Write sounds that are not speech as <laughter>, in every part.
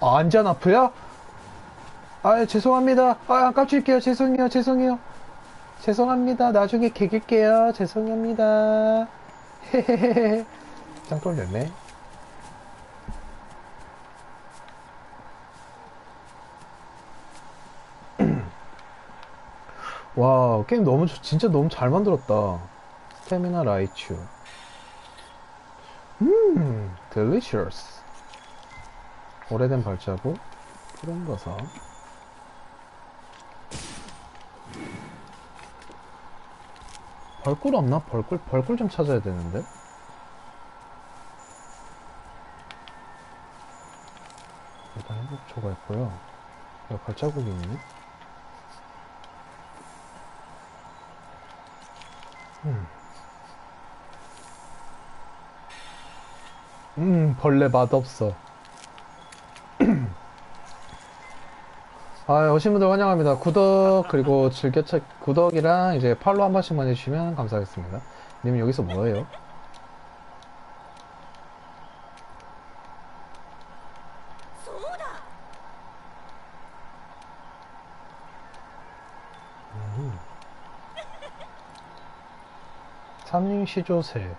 아, 안전 아프요? 아, 죄송합니다. 아, 깜찍게요. 죄송해요. 죄송해요. 죄송합니다. 나중에 개길게요. 죄송합니다. 헤헤헤헤. <laughs> 짱 떨렸네. <clears throat> 와, 게임 너무, 좋- 진짜 너무 잘 만들었다. 스태미나 라이츄. 음, delicious. 오래된 발자국, 푸른 버섯. 벌꿀 없나? 벌꿀, 벌꿀 좀 찾아야 되는데. 일단 회복초가 있고요. 여기 발자국이 있네. 음. 음, 벌레 맛없어. 아, 오신 분들 환영합니다. 구독, 그리고 즐겨찾, 구독이랑 이제 팔로 한 번씩만 해주시면 감사하겠습니다. 님 여기서 뭐예요? 음. 삼림시조새.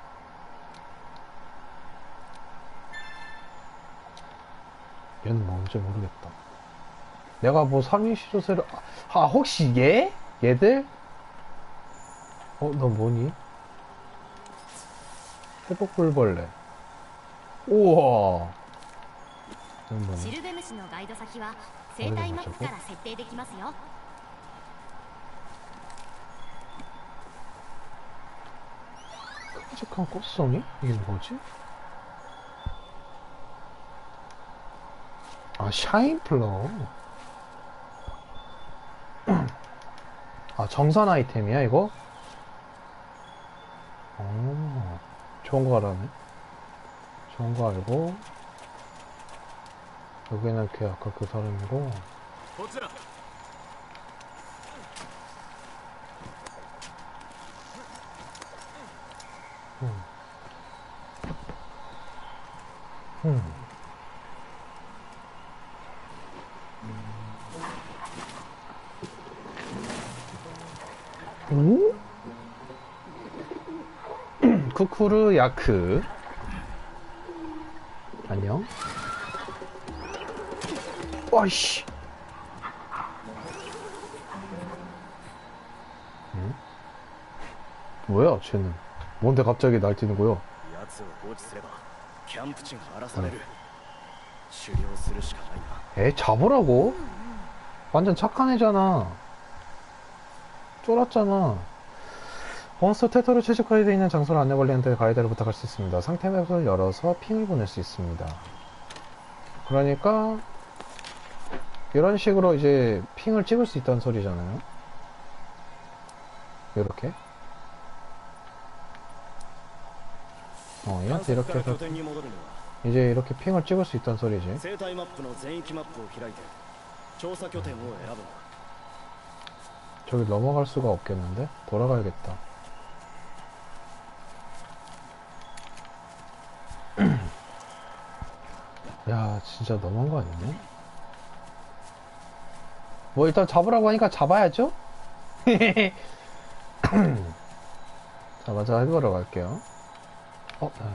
얘는 뭔지 모르겠다. 내가 뭐 3인 시조세를 아 혹시 얘? 얘들? 어 너 뭐니? 회복불벌레 우와 넌 뭐니? 어디서 맞췄고? 큼직한 꽃송이? 이게 뭐지? 아 샤인 플라워 아 정산 아이템이야 이거? 어 좋은 거 알았네 좋은 거 알고 여기는 그 아까 그 사람이고 음. 음. 토르야크. 안녕. 와이씨. 응? 뭐야 쟤는? 뭔데 갑자기 날뛰는 거야 에? 잡으라고? 완전 착한 애잖아. 쫄았잖아. 몬스터 테토로 채집까지 되어 있는 장소를 안내관리한테 가이드를 부탁할 수 있습니다. 상태 맵을 열어서 핑을 보낼 수 있습니다. 그러니까 이런 식으로 이제 핑을 찍을 수 있다는 소리잖아요. 이렇게 어, 얘한테 이렇게 해서 이제 이렇게 핑을 찍을 수 있다는 소리지. 저기 넘어갈 수가 없겠는데? 돌아가야겠다. 야, 진짜 너무한 거 아니냐? 뭐 일단 잡으라고 하니까 잡아야죠? <laughs> 자, 먼저 해보러 갈게요. 어, 네.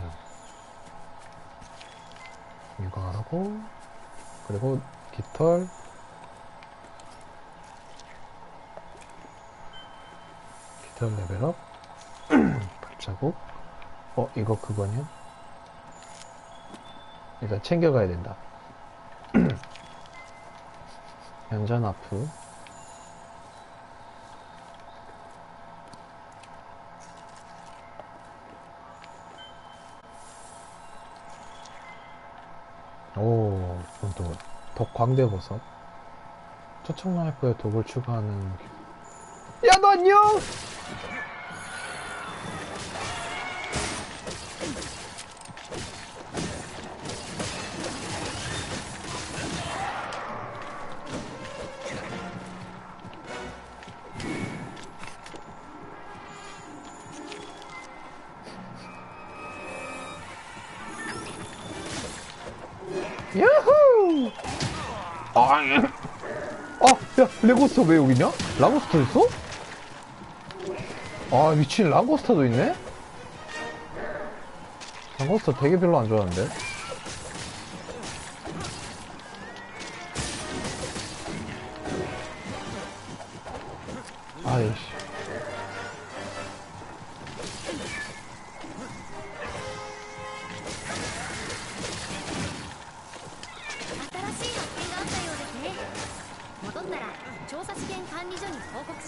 이거 하라고. 그리고 깃털. 깃털 레벨업. <clears throat> 발자국. 어, 이거 그거냐? 일단 챙겨가야 된다. <clears throat> 연전 아프. 오, 또, 덕광대버섯. 초청 라이프에 독을 추가하는. 야, 너 안녕! 야, 레고스터 왜 여기 있냐? 라고스터 있어? 아, 미친 라고스터도 있네? 라고스터 되게 별로 안 좋아하는데?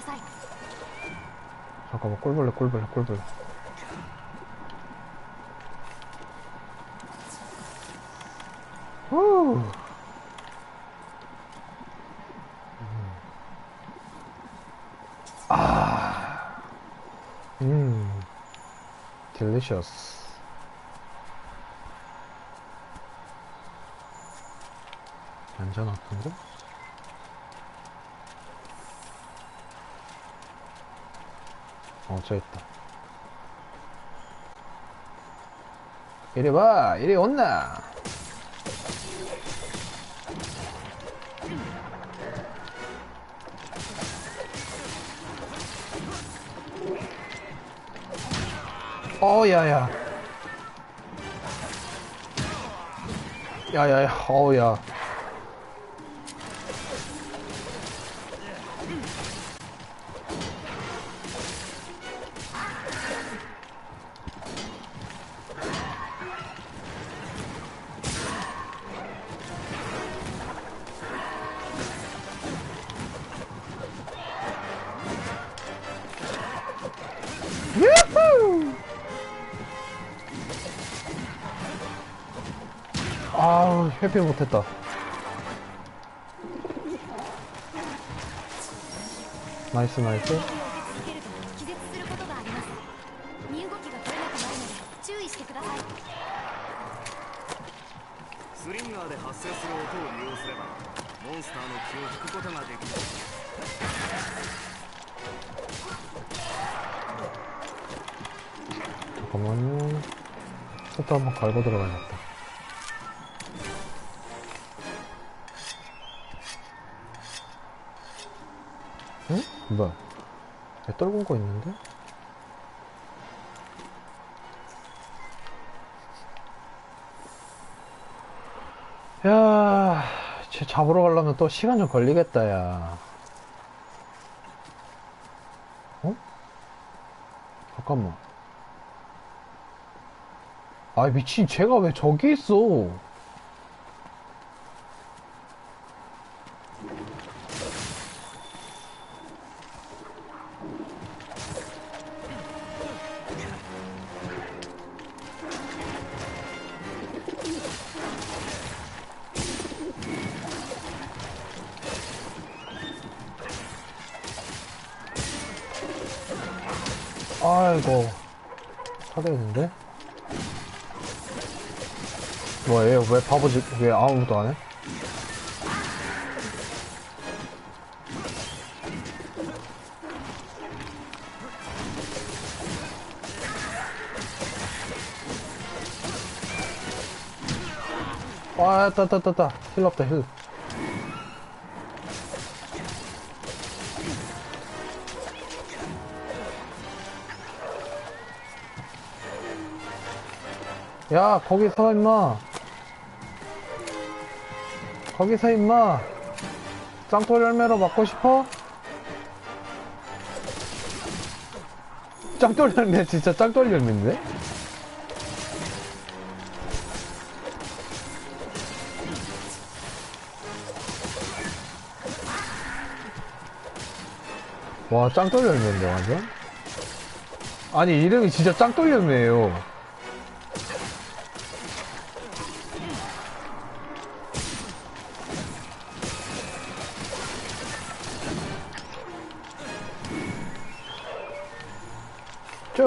さい 잠깐만, 꿀벌레, 꿀벌레, 꿀벌레. 후. 아. 음. 딜리셔스. 완전 아픈데? 어, 저 있다. 이리 와, 이리 온나. 어, 야야. 야야야, 어우, 야. 음, 아 회피 못했다. 나이스 나이스. 잠깐만요. 포트 한번 갈고 들어가야겠다. 뭐야? 내 떨군 거 있는데? 야, 쟤 잡으러 가려면 또 시간 좀 걸리겠다, 야. 어? 잠깐만. 아 미친 쟤가 왜 저기 있어 사대했는데 뭐예요? 왜 바보지? 왜 아무것도 안 해? 아, 따, 따, 따, 따. 힐 없다, 힐. 야, 거기 서, 임마. 거기 서 임마 짱돌 열매로 맞고 싶어? 짱돌 열매 진짜 짱돌 열매인데? 와 짱돌 열매인데 완전? 아니 이름이 진짜 짱돌렸네요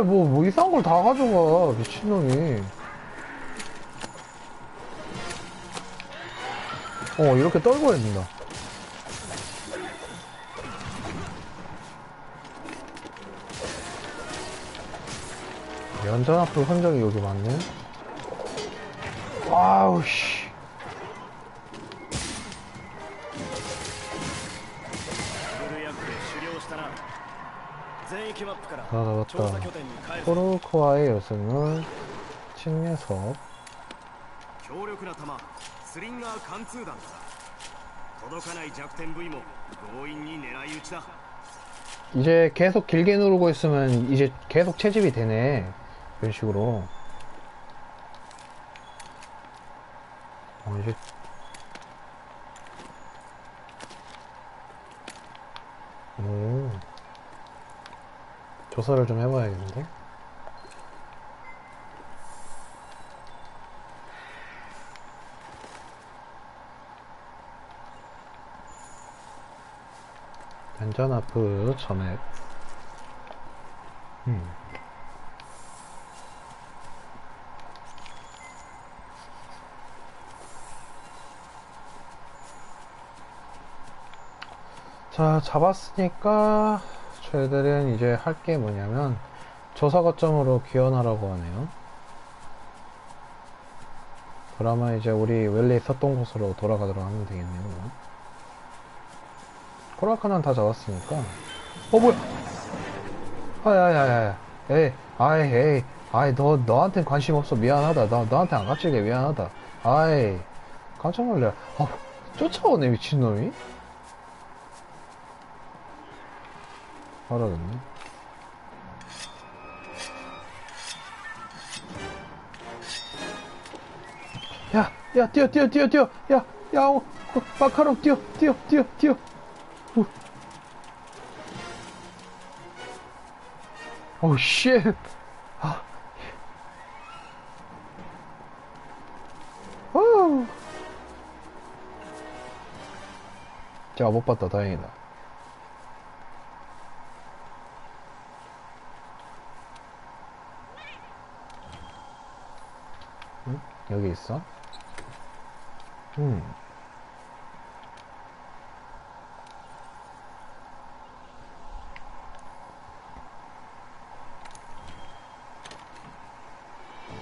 뭐 뭐 이상한 걸 다 가져가 미친놈이. 어 이렇게 떨궈야 된다. 연전 앞으로 흔적이 여기 많네. 와우 씨 아, 맞다. 코르코아의 여승을 침해서 이제 계속 길게 누르고 있으면 이제 계속 채집이 되네. 이런 식으로. 어, 이제 오. 조사를 좀 해봐야겠는데 안전 아프 전액 음. 자 잡았으니까 저희들은 이제 할 게 뭐냐면 조사 거점으로 귀환하라고 하네요. 그러면 이제 우리 원래 있었던 곳으로 돌아가도록 하면 되겠네요. 코라카는 다 잡았으니까. 어 뭐야? 아야야야 에이 아이 에이. 아이 너 너한텐 관심 없어. 미안하다. 나 너한테 안 갇히게 미안하다. 아이 깜짝 놀래 아 쫓아오네 미친놈이 사라졌네 야, 야, 뛰어, 뛰어, 뛰어, 뛰어, 야, 야, 어, 어, 마카롱, 뛰어, 뛰어, 뛰어, 뛰어. 후. 오, 쉣. 아. 후. 자, 못 봤다, 다행이다. 응? 여기 있어? 음.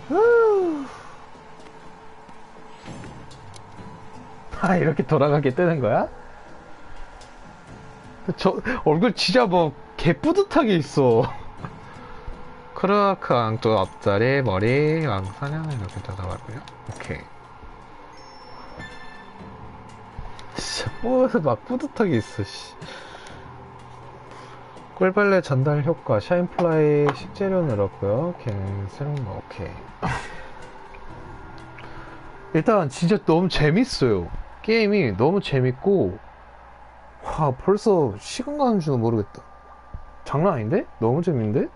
후. 아, 이렇게 돌아가게 뜨는 거야? 저, 얼굴 진짜 뭐, 개뿌듯하게 있어. 크르크 앙쪽 앞자리, 머리, 왕사냥 이렇게 찾아가고요. 오케이. 진짜 뭐, 막 뿌듯하게 있어, 씨. 꿀벌레 전달 효과, 샤인플라이 식재료 늘었고요. 걔는 새로운 거, 오케이. 일단 진짜 너무 재밌어요. 게임이 너무 재밌고, 와, 벌써 시간 가는 줄은 모르겠다. 장난 아닌데? 너무 재밌는데?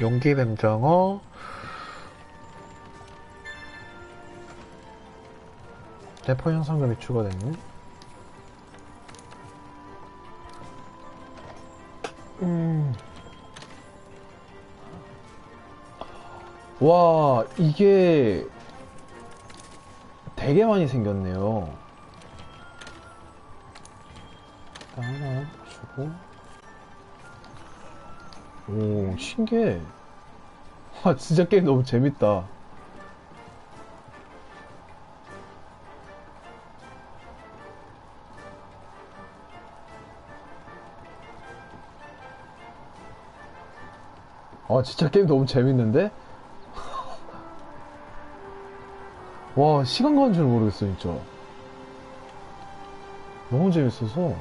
용기 뱀장어. 대포 현상금이 추가됐네 음. 와 이게 되게 많이 생겼네요. 하나 주고 오 신기해. 와 진짜 게임 너무 재밌다. 아 진짜 게임 너무 재밌는데? <laughs> 와 시간 가는 줄 모르겠어 진짜. 너무 재밌어서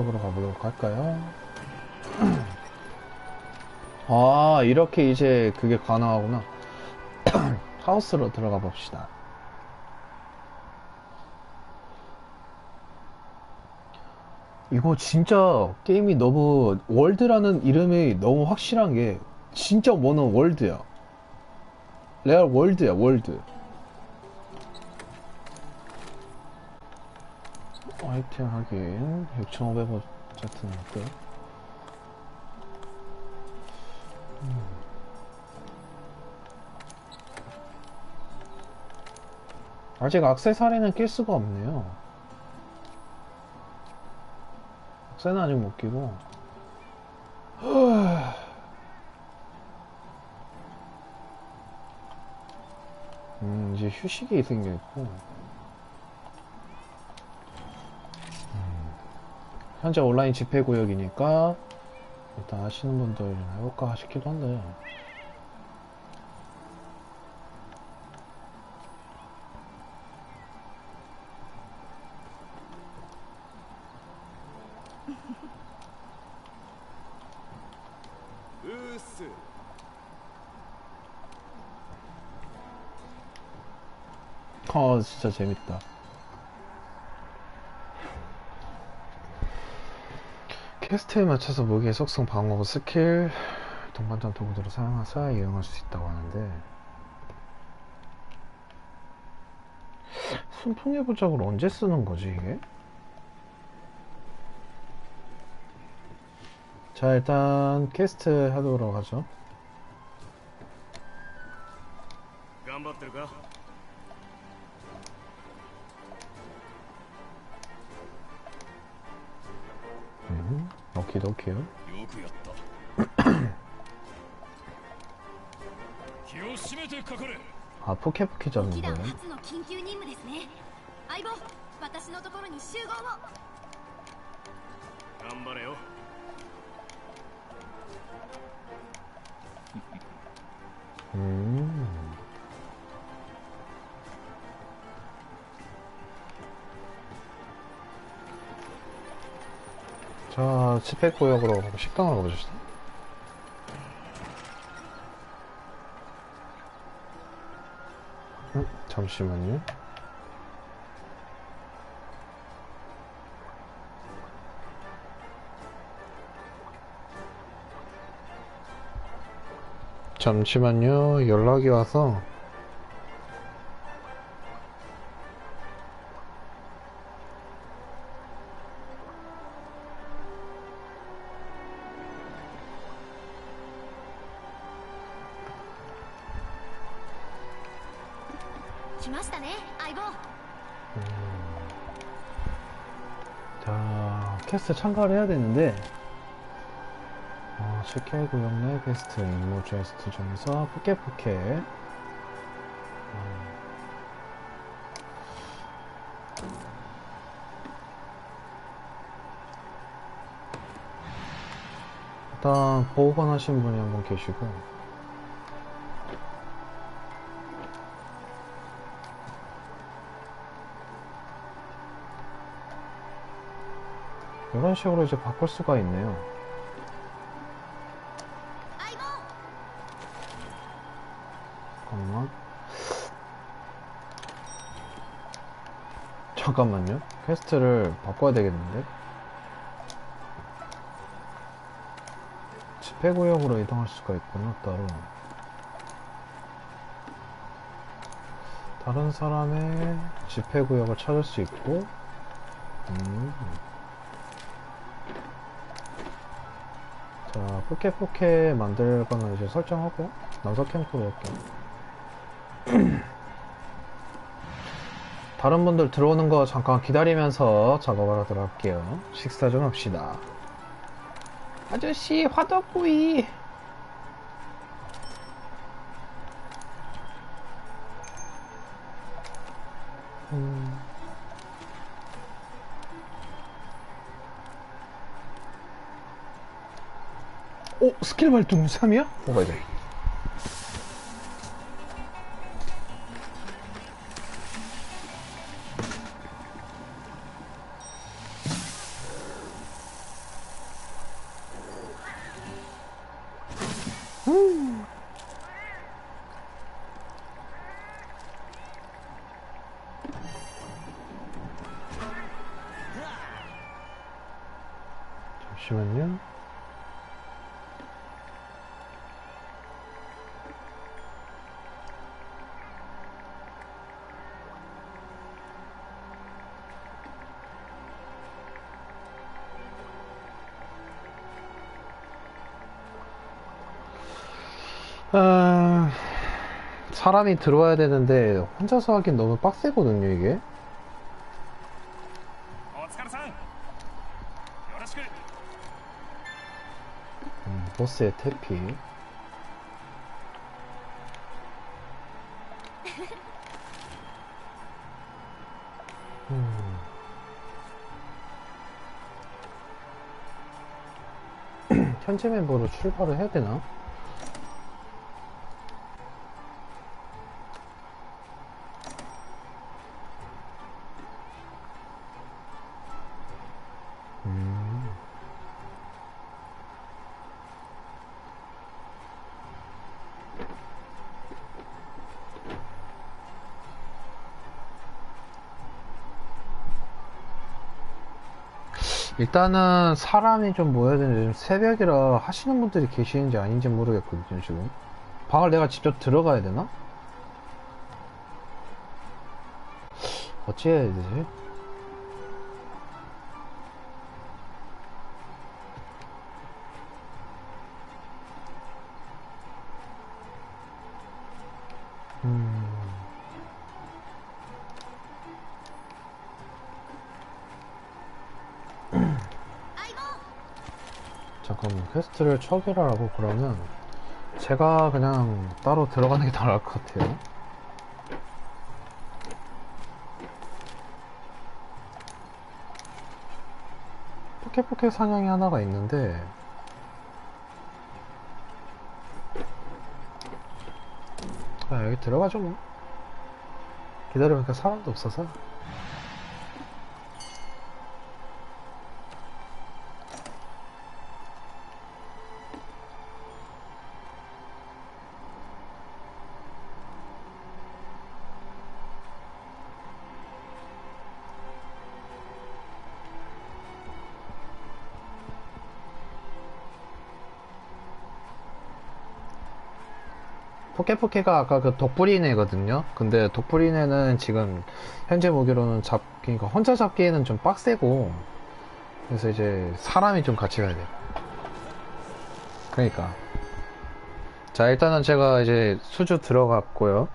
구역으로 가보도록 할까요? <clears throat> 아 이렇게 이제 그게 가능하구나 <clears throat> 하우스로 들어가 봅시다 이거 진짜 게임이 너무 월드라는 이름이 너무 확실한 게 진짜 원어 월드야. 레알 월드야 월드. 아이템 하긴 6,500원 짜트는 어때? 아직 악세사리는 낄 수가 없네요. 악세는 아직 못 끼고. 음, 이제 휴식이 생겨있고. 현재 온라인 집회구역이니까 일단 아시는 분들 해볼까 싶기도 한데. 아 진짜 재밌다. 퀘스트에 맞춰서 무기의 속성, 방어, 스킬, 동반전 도구들을 사용해서 이용할 수 있다고 하는데 순풍의 부적을 언제 쓰는 거지 이게? 자 일단 퀘스트 하도록 하죠 けよ。よくやった。気を締めてかかれ。あ、ポケポケじゃん。初の緊急任務ですね。相棒、私のところに集合を。頑張れよ。ん？ 자, 스펙 구역으로 식당을 가보시죠. 음, 잠시만요. 잠시만요. 연락이 와서 ましたね相棒 자, 캐스트 참가를 해야 되는데, 어, 7K 구역 내 게스트 임무 제스트 중에서 푸케푸케, 음. 일단 보호관 하신 분이 한 분 계시고, 이런 식으로 이제 바꿀 수가 있네요. 잠깐만. 잠깐만요. 퀘스트를 바꿔야 되겠는데? 집회구역으로 이동할 수가 있구나, 따로. 다른 사람의 집회구역을 찾을 수 있고, 음. 자, 자, 포켓포켓 만들 거는 이제 설정하고, 남석 캠프로 할게요. <clears throat> 다른 분들 들어오는 거 잠깐 기다리면서 하도록 할게요. 식사 좀 합시다. 아저씨, 화덕구이! 스킬 발동 3이야? 먹어야 돼. 음. 사람이 들어와야 되는데 혼자서 하긴 너무 빡세거든요 이게. 어, 음, 보스의 태피. 음. <clears throat> 현재 멤버로 출발을 해야 되나? 일단은 사람이 좀 모여야 되는데 지금 새벽이라 하시는 분들이 계시는지 아닌지 모르겠거든요 지금 방을 내가 직접 들어가야 되나? 어찌 해야 되지? 음... 잠깐만 퀘스트를 처결하라고 그러면 제가 그냥 따로 들어가는 게 나을 것 같아요. 포켓포켓 사냥이 하나가 있는데 아 여기 들어가죠 뭐. 기다려보니까 사람도 없어서 포켓포켓가 아까 그 독불이네거든요. 근데 독불이네는 지금 현재 무기로는 잡, 그러니까 혼자 잡기에는 좀 빡세고, 그래서 이제 사람이 좀 같이 가야 돼. 그러니까. 자, 일단은 제가 이제 수주 들어갔고요.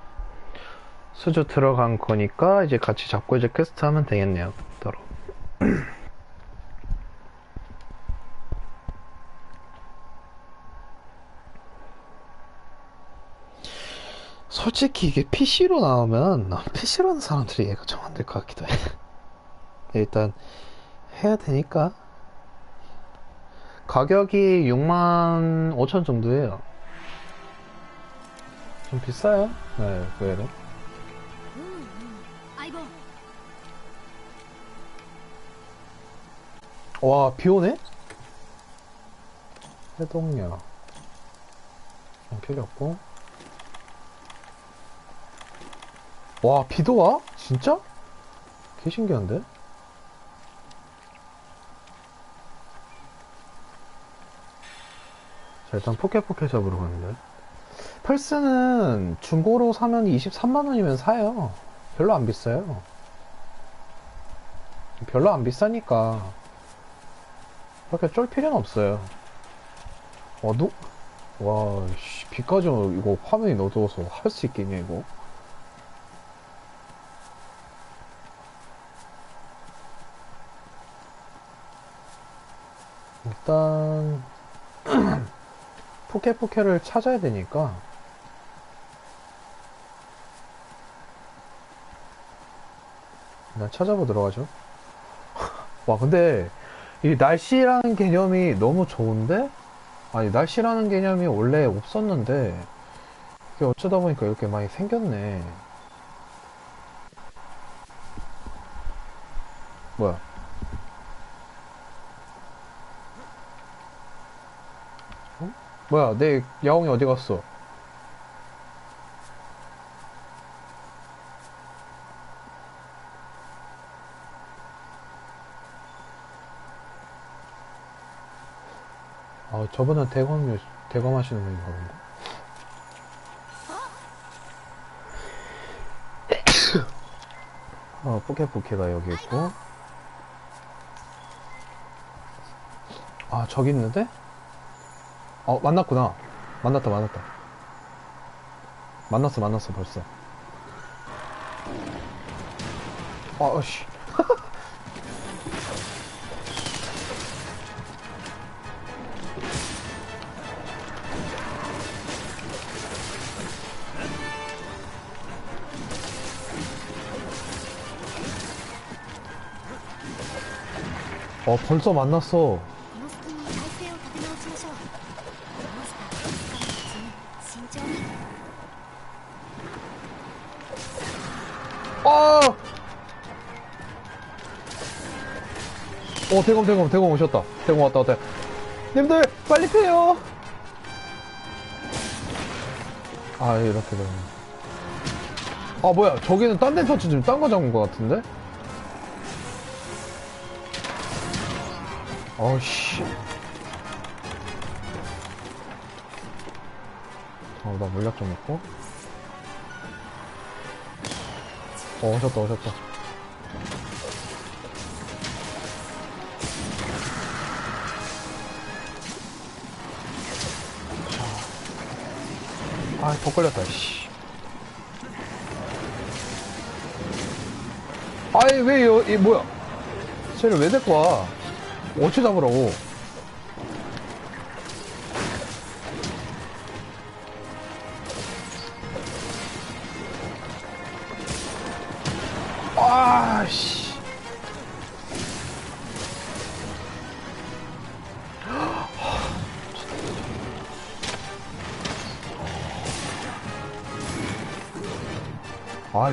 수주 들어간 거니까 이제 같이 잡고 이제 퀘스트 하면 되겠네요. 따로. <clears throat> 솔직히 이게 PC로 나오면 PC로 하는 사람들이 얘가 좀 안 될 것 같기도 해. <laughs> 일단 해야 되니까. 가격이 6만 5천 정도예요. 좀 비싸요? 네. 相棒 와, 비 오네? 해동력. 좀 필요 없고. 와, 비도 와? 진짜? 개 신기한데? 자, 일단 포켓포켓 잡으러 가는데. 플스는 중고로 사면 23만원이면 사요. 별로 안 비싸요. 별로 안 비싸니까. 그렇게 쫄 필요는 없어요. 어두? 와, 씨, 비까지 오면 이거 화면이 어두워서 할 수 있겠냐, 이거? 일단, <clears throat> 포켓포켓을 찾아야 되니까, 일단 찾아보도록 하죠. <laughs> 와, 근데, 이 날씨라는 개념이 너무 좋은데? 아니, 날씨라는 개념이 원래 없었는데, 이게 어쩌다 보니까 이렇게 많이 생겼네. 뭐야? 뭐야, 내 야옹이 어디 갔어? 아, 저분은 대검, 대검 하시는 분인가 본데. <coughs> 어, 포켓포켓가 여기 있고. 아, 저기 있는데? 어, 만났구나. 만났다, 만났다. 만났어, 만났어, 벌써. 아, 씨. <laughs> 어, 벌써 만났어. 어, 대검, 대검, 대검 오셨다. 대검 왔다, 왔다. 님들, 빨리 패요! 아, 이렇게 되네. 아, 뭐야. 저기는 딴 데 터치 지금 딴 거 잡은 거 같은데? 어씨. 어, 나 물약 좀 먹고. 어, 오셨다, 오셨다. 아, 더 걸렸다, 씨. 아이, 왜, 여, 이, 뭐야. 쟤를 왜 데리고 와? 어찌 잡으라고?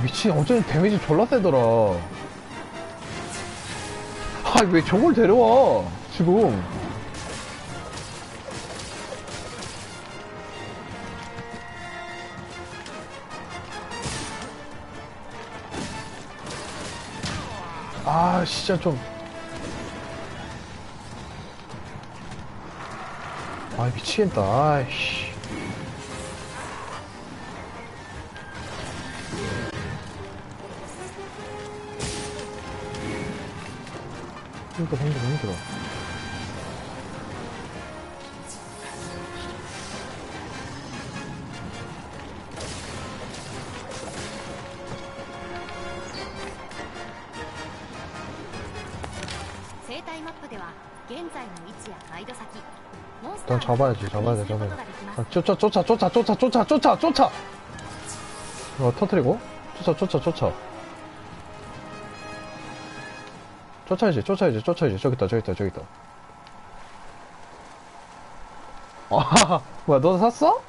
미친. 어쩐지 데미지 졸라 세더라. 아, 왜 저걸 데려와, 지금. 아, 진짜 좀. 아, 미치겠다. 아이씨. 있으니까 방금 힘들어. 일단 잡아야지 잡아야 돼 잡아야 돼. 아, 쫓아 쫓아 쫓아 쫓아 쫓아 쫓아 쫓아! 어 터트리고? 쫓아 쫓아 쫓아. 쫓아야지, 쫓아야지, 쫓아야지. 저기 있다, 저기 있다, 저기 있다. 아, <laughs> 뭐야, 너도 샀어?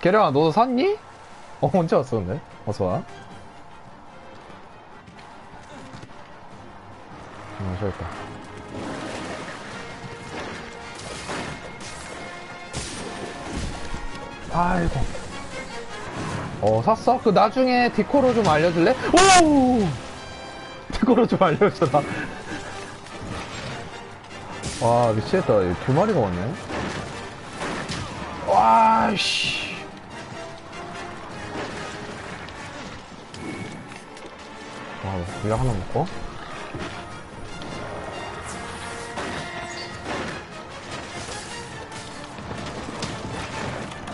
계량아, 너도 샀니? 어, 언제 왔어, 근데? 어서와. 어, 저기 있다. 아이고. 어, 샀어? 그 나중에 디코로 좀 알려줄래? 오! 디코로 좀 알려줘라. 와, 미치겠다. 이두 마리가 왔네. 와, 씨. 와, 물약 하나 먹고.